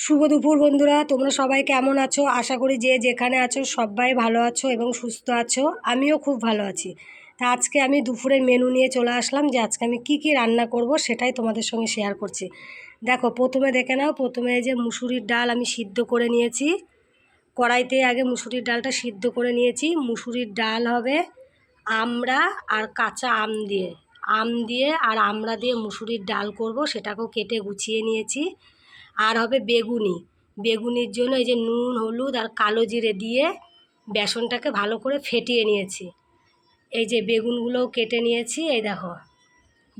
শুভ দুপুর বন্ধুরা, তোমরা সবাই কেমন আছো? আশা করি যে যেখানে আছো সবাই ভালো আছো এবং সুস্থ আছো। আমিও খুব ভালো আছি। তা আজকে আমি দুপুরের মেনু নিয়ে চলে আসলাম যে আজকে আমি কি কি রান্না করব সেটাই তোমাদের সঙ্গে শেয়ার করছি। দেখো, প্রথমে দেখে নাও, প্রথমে যে মুসুরির ডাল আমি সিদ্ধ করে নিয়েছি। কড়াইতে আগে মুসুরির ডালটা সিদ্ধ করে নিয়েছি। মুসুরির ডাল হবে আমরা আর কাঁচা আম দিয়ে। আম দিয়ে আর আমরা দিয়ে মুসুরির ডাল করব, সেটাকেও কেটে গুছিয়ে নিয়েছি। আর হবে বেগুনি। বেগুনির জন্য এই যে নুন, হলুদ আর কালো জিরে দিয়ে বেসনটাকে ভালো করে ফেটিয়ে নিয়েছি। এই যে বেগুনগুলোও কেটে নিয়েছি, এই দেখো।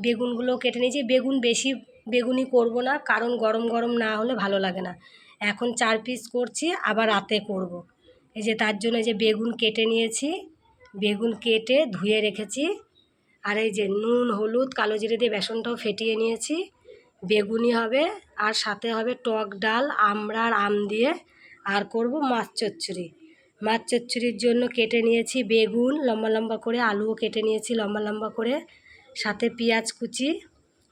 বেগুনগুলোও কেটে নিয়েছি। বেগুন বেশি বেগুনি করব না, কারণ গরম গরম না হলে ভালো লাগে না। এখন চার পিস করছি, আবার রাতে করব। এই যে তার জন্য যে বেগুন কেটে নিয়েছি। বেগুন কেটে ধুয়ে রেখেছি। আর এই যে নুন, হলুদ, কালো জিরে দিয়ে বেসনটাও ফেটিয়ে নিয়েছি। বেগুনি হবে, আর সাথে হবে টক ডাল আমড়ার আম দিয়ে আর করব মাছ চচ্চড়ি। মাছ চচ্চড়ির জন্য কেটে নিয়েছি বেগুন, লম্বা লম্বা করে আলুও কেটে নিয়েছি লম্বা লম্বা করে। সাথে পেঁয়াজ কুচি,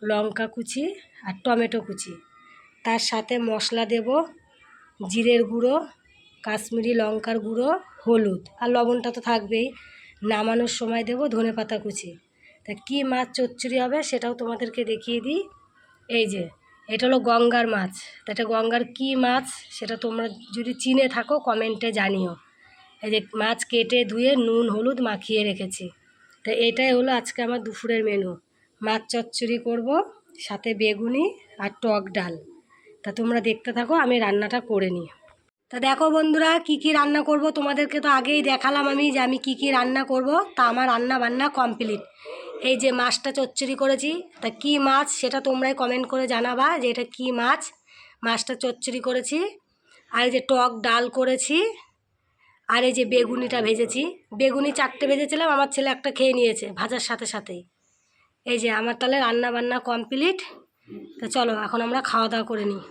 লঙ্কা কুচি আর টমেটো কুচি। তার সাথে মশলা দেব জিরের গুঁড়ো, কাশ্মীরি লঙ্কার গুঁড়ো, হলুদ। আর লবণটা তো থাকবেই। নামানোর সময় দেব ধনে পাতা কুচি। তা কী মাছ চচ্চড়ি হবে সেটাও তোমাদেরকে দেখিয়ে দিই। এই যে, এটা হলো গঙ্গার মাছ। এটা গঙ্গার কী মাছ সেটা তোমরা যদি চিনে থাকো কমেন্টে জানিও। এই যে মাছ কেটে ধুয়ে নুন, হলুদ মাখিয়ে রেখেছি। তো এটাই হলো আজকে আমার দুপুরের মেনু মাছ চচ্চড়ি করব, সাথে বেগুনি আর টক ডাল। তা তোমরা দেখতে থাকো, আমি রান্নাটা করে নিই। তা দেখো বন্ধুরা, কি কি রান্না করব তোমাদেরকে তো আগেই দেখালাম আমি যে আমি কি কি রান্না করব। তা আমার রান্না বান্না কমপ্লিট এই যে মাছটা চচ্চড়ি করেছি, তা কি মাছ সেটা তোমরাই কমেন্ট করে জানাবা যে এটা কি মাছ। মাছটা চচ্চড়ি করেছি, আর এই যে টক ডাল করেছি, আর এই যে বেগুনিটা ভেজেছি। বেগুনি চারটে ভেজেছিলাম, আমার ছেলে একটা খেয়ে নিয়েছে ভাজার সাথে সাথেই। এই যে আমার তাহলে রান্না বান্না কমপ্লিট তা চলো, এখন আমরা খাওয়া দাওয়া করে নিই।